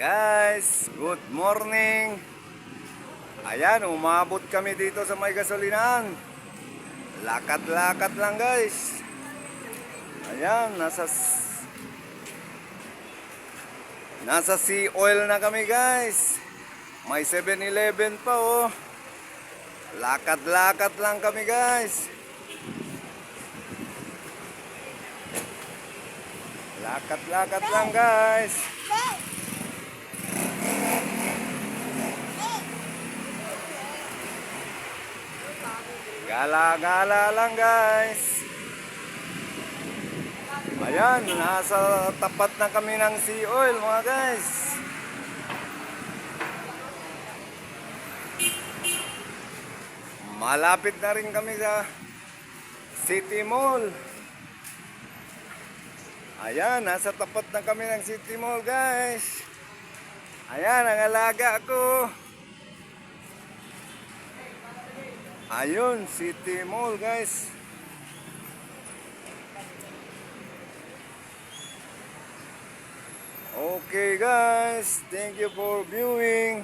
Guys, good morning. Ayan, umabot kami dito sa may gasolinahan. Lakad-lakad lang guys. Ayan, nasa Nasa sea oil na kami guys. May 7-Eleven pa oh. Lakad-lakad lang kami guys. Lakad-lakad lang guys. Gala-gala lang guys. Ayan, nasa tapat na kami ng sea oil mga guys. Malapit na rin kami sa City Mall. Ayan, nasa tapat na kami ng City Mall guys. Ayan, ang alaga ko. Ayun, City Mall guys. Okay guys, thank you for viewing.